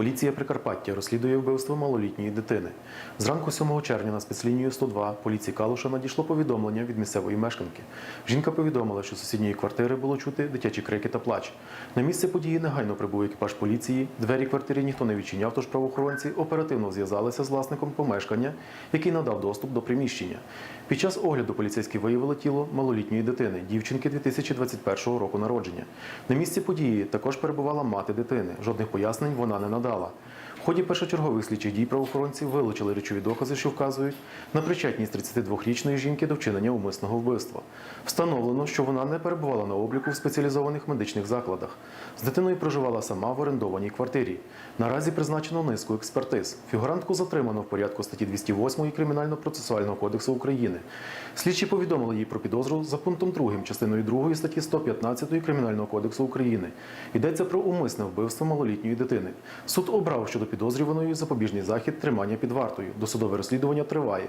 Поліція Прикарпаття розслідує вбивство малолітньої дитини. Зранку 7 червня на спецлінію 102 поліції Калуша надійшло повідомлення від місцевої мешканки. Жінка повідомила, що з сусідньої квартири було чути дитячі крики та плач. На місце події негайно прибув екіпаж поліції. Двері квартири ніхто не відчиняв, тож правоохоронці оперативно зв'язалися з власником помешкання, який надав доступ до приміщення. Під час огляду поліцейські виявили тіло малолітньої дитини, дівчинки 2021 року народження. На місці події також перебувала мати дитини. Жодних пояснень вона не надала. В ході першочергових слідчих дій правоохоронці вилучили речові докази, що вказують на причетність 32-річної жінки до вчинення умисного вбивства. Встановлено, що вона не перебувала на обліку в спеціалізованих медичних закладах. З дитиною проживала сама в орендованій квартирі. Наразі призначено низку експертиз. Фігурантку затримано в порядку статті 208 Кримінально-процесуального кодексу України. Слідчі повідомили їй про підозру за пунктом 2 частиною 2 статті 115 Кримінального кодексу України. Йдеться про умисне вбивство малолітньої дитини. Суд обрав щодо підозрюваної запобіжний захід тримання під вартою. Досудове розслідування триває.